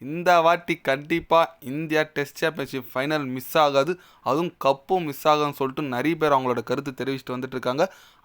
இந்த வாட்டி கண்டிப்பாக India test championship final miss ஆகாது. அதுவும் கப்பும் மிஸ் ஆகும்னு சொல்லிட்டு நிறைய பேர் அவங்களோட கருத்து தெரிவிச்சுட்டு வந்துட்டு இருக்காங்க.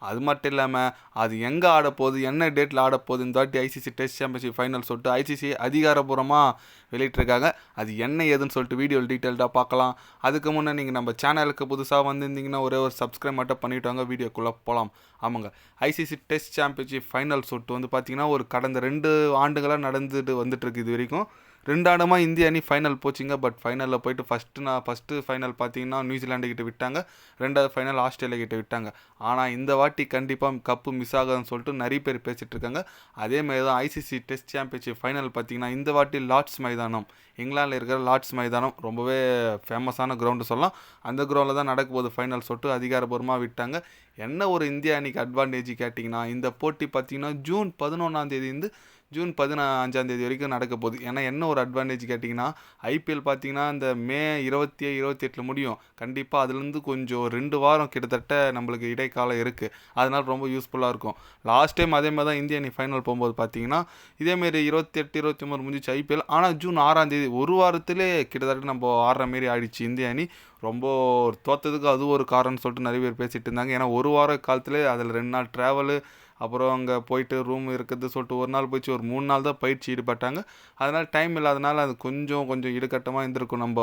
அது மட்டும் இல்லாமல் அது எங்கே ஆட போகுது என்ன டேட்டில் ஆடப்போகுது இந்த வாட்டி ஐசிசி டெஸ்ட் சாம்பியன்ஷிப் ஃபைனல் சொல்லிட்டு ஐசிசி அதிகாரபூர்வமாக வெளியிட்டிருக்காங்க. அது என்ன ஏதுன்னு சொல்லிட்டு வீடியோ டீட்டெயில்டாக பார்க்கலாம். அதுக்கு முன்னே நீங்கள் நம்ம சேனலுக்கு புதுசாக வந்திருந்தீங்கன்னா ஒரே ஒரு சப்ஸ்கிரைப் மட்டும் பண்ணிவிட்டு வாங்க. வீடியோக்குள்ளே போகலாம் ஆமாங்க. ஐசிசி டெஸ்ட் சாம்பியன்ஷிப் ஃபைனல் சொல்லிட்டு வந்து பார்த்திங்கன்னா ஒரு கடந்த ரெண்டு ஆண்டுகளாக நடந்துட்டு வந்துட்டுருக்கு இது வரைக்கும். ரெண்டு ஆடமாக இந்திய அணி ஃபைனல் போச்சுங்க. பட் ஃபைனலில் போயிட்டு ஃபஸ்ட்டு நான் ஃபஸ்ட்டு ஃபைனல் பார்த்தீங்கன்னா நியூசிலாண்டு கிட்ட விட்டாங்க. ரெண்டாவது ஃபைனல் ஆஸ்திரேலியா கிட்ட விட்டாங்க. ஆனால் இந்த வாட்டி கண்டிப்பாக கப்பு மிஸ் ஆகாதுன்னு சொல்லிட்டு நிறைய பேர் பேசிகிட்டு இருக்காங்க. அதேமாதிரி தான் ஐசிசி டெஸ்ட் சாம்பியன்ஷிப் ஃபைனல் பார்த்தீங்கன்னா இந்த வாட்டி லார்ட்ஸ் மைதானம். இங்கிலாந்தில் இருக்கிற லார்ட்ஸ் மைதானம். ரொம்பவே ஃபேமஸான கிரவுண்டு சொல்லலாம். அந்த கிரவுண்டில் தான் நடக்கும்போது போகுது ஃபைனல் சொல்லிட்டு அதிகாரபூர்வமாக விட்டாங்க. என்ன ஒரு இந்திய அணிக்கு அட்வான்டேஜ் கேட்டிங்கன்னா இந்த போட்டி பார்த்தீங்கன்னா ஜூன் பதினொன்றாம் தேதியிருந்து ஜூன் பதினஞ்சாந்தேதி வரைக்கும் நடக்க போகுது. ஏன்னா என்ன ஒரு அட்வான்டேஜ் கேட்டிங்கன்னா ஐபிஎல் பார்த்தீங்கன்னா இந்த மே இருபத்தி இருபத்தி எட்டில் முடியும். கண்டிப்பாக அதுலேருந்து கொஞ்சம் ரெண்டு வாரம் கிட்டத்தட்ட நம்மளுக்கு இடைக்காலம் இருக்குது அதனால் ரொம்ப யூஸ்ஃபுல்லாக இருக்கும். லாஸ்ட் டைம் அதே மாதிரி தான் இந்திய அணி ஃபைனல் போகும்போது பார்த்தீங்கன்னா இதேமாரி இருபத்தி எட்டு இருபத்தி ஒம்பது முடிஞ்சிச்சு ஐபிஎல் ஆனால் ஜூன் ஆறாம் தேதி ஒரு வாரத்திலே கிட்டத்தட்ட நம்ம ஆடுற மாரி ஆயிடுச்சு இந்திய அணி. ரொம்ப தோத்ததுக்கு அது ஒரு காரணம்னு சொல்லிட்டு நிறைய பேர் பேசிகிட்டு இருந்தாங்க. ஏன்னா ஒரு வார காலத்துலேயே அதில் ரெண்டு நாள் ட்ராவலு அப்புறம் அங்கே போயிட்டு ரூம் இருக்குது சொல்லிட்டு ஒரு நாள் போயிடுச்சு. ஒரு மூணு நாள் தான் பயிற்சி ஈடுபட்டாங்க. அதனால் டைம் இல்லாதனால அது கொஞ்சம் கொஞ்சம் இடுக்கட்டமாக இருந்திருக்கும் நம்ம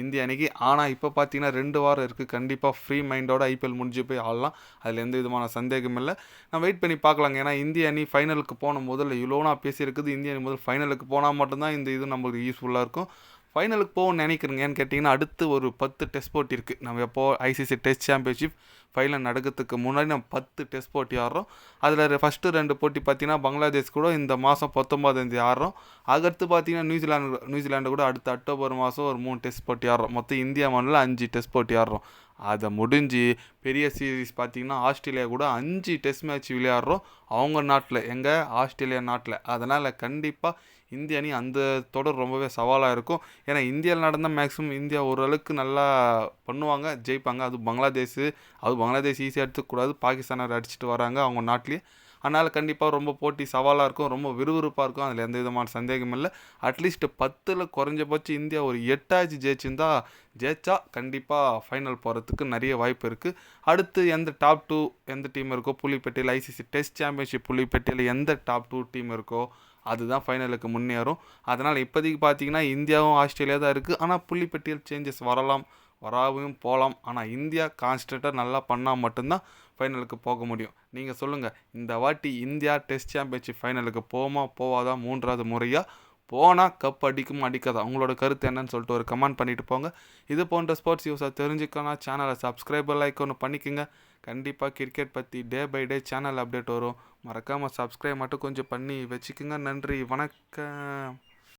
இந்திய அணிக்கு. ஆனால் இப்போ பார்த்தீங்கன்னா ரெண்டு வாரம் இருக்குது கண்டிப்பாக ஃப்ரீ மைண்டோட ஐபிஎல் முடிஞ்சு போய் ஆடலாம். அதில் எந்த விதமான சந்தேகம் இல்லை. நான் வெயிட் பண்ணி பார்க்கலாங்க. ஏன்னா இந்திய அணி ஃபைனலுக்கு போன முதல்ல இவ்வளோ நான் பேசியிருக்குது. இந்திய அணி முதல் ஃபைனலுக்கு போனால் மட்டும்தான் இந்த இது நம்மளுக்கு யூஸ்ஃபுல்லாக இருக்கும். ஃபைனலுக்கு போகணும்னு நினைக்கிறேங்க ஏன்னு கேட்டிங்கன்னா அடுத்து ஒரு பத்து டெஸ்ட் போட்டி இருக்குது நம்ம எப்போ ஐசிசி டெஸ்ட் சாம்பியன்ஷிப் ஃபைனல் நடக்கிறதுக்கு முன்னாடி நம்ம பத்து டெஸ்ட் போட்டி ஆடுறோம். அதில் ஃபஸ்ட்டு ரெண்டு போட்டி பார்த்தீங்கன்னா பங்களாதேஷ் கூட இந்த மாதம் பத்தொம்பதாந்தேதி ஆடுறோம். அடுத்து பார்த்தீங்கன்னா நியூசிலாண்டு நியூசிலாண்டு கூட அடுத்த அக்டோபர் மாதம் ஒரு மூணு டெஸ்ட் போட்டி ஆடுறோம். மொத்தம் இந்தியா மண்ணில் அஞ்சு டெஸ்ட் போட்டி ஆடுறோம். அதை முடிஞ்சு பெரிய சீரீஸ் பார்த்தீங்கன்னா ஆஸ்திரேலியா கூட அஞ்சு டெஸ்ட் மேட்ச் விளையாடுறோம். அவங்க நாட்டில். எங்கள் ஆஸ்திரேலியா நாட்டில். அதனால் கண்டிப்பாக இந்திய அணி அந்த தொடர் ரொம்பவே சவாலாக இருக்கும். ஏன்னா இந்தியாவில் நடந்தால் மேக்ஸிமம் இந்தியா ஓரளவுக்கு நல்லா பண்ணுவாங்க. ஜெயிப்பாங்க. அது பங்களாதேஷ். அது பங்களாதேஷ் ஈஸியாக எடுத்துக்கூடாது பாகிஸ்தானை அடிச்சுட்டு வராங்க அவங்க நாட்டிலேயே. அதனால் கண்டிப்பாக ரொம்ப போட்டி சவாலாக இருக்கும் ரொம்ப விறுவிறுப்பாக இருக்கும். அதில் எந்த விதமான சந்தேகம் இல்லை. அட்லீஸ்ட் பத்தில் குறைஞ்சபட்சம் இந்தியா ஒரு எட்டாச்சு ஜெயிச்சிருந்தா ஜெயிச்சா கண்டிப்பாக ஃபைனல் போகிறதுக்கு நிறைய வாய்ப்பு இருக்குது அடுத்து எந்த டாப் டூ எந்த டீம் இருக்கோ புள்ளிப்பட்டியில் ஐசிசி டெஸ்ட் சாம்பியன்ஷிப் புள்ளிப்பட்டியில் எந்த டாப் டூ டீம் இருக்கோ அதுதான் ஃபைனலுக்கு முன்னேறும். அதனால் இப்போதைக்கு பார்த்தீங்கன்னா இந்தியாவும் ஆஸ்திரேலியா தான் இருக்குது ஆனால் புள்ளிப்பட்டியல் சேஞ்சஸ் வரலாம் வராமையும் போகலாம். ஆனால் இந்தியா கான்ஸ்டண்ட்டாக நல்லா பண்ணால் மட்டும்தான் ஃபைனலுக்கு போக முடியும். நீங்கள் சொல்லுங்கள் இந்த வாட்டி இந்தியா டெஸ்ட் சாம்பியன்ஷிப் ஃபைனலுக்கு போமா போவாதா மூன்றாவது முறையாக போனால் கப் அடிக்கும் அடிக்காதா? உங்களோட கருத்து என்னன்னு சொல்லிட்டு ஒரு கமெண்ட் பண்ணிட்டு போங்க. இது போன்ற ஸ்போர்ட்ஸ் யூஸாக தெரிஞ்சுக்கணும் சேனலை சப்ஸ்கிரைபர் லைக் ஒன்று பண்ணிக்கோங்க. கண்டிப்பாக கிரிக்கெட் பற்றி day by day channel update வரும். மறக்காமல் சப்ஸ்கிரைப் மட்டும் கொஞ்சம் பண்ணி வச்சுக்கோங்க. நன்றி வணக்கம்.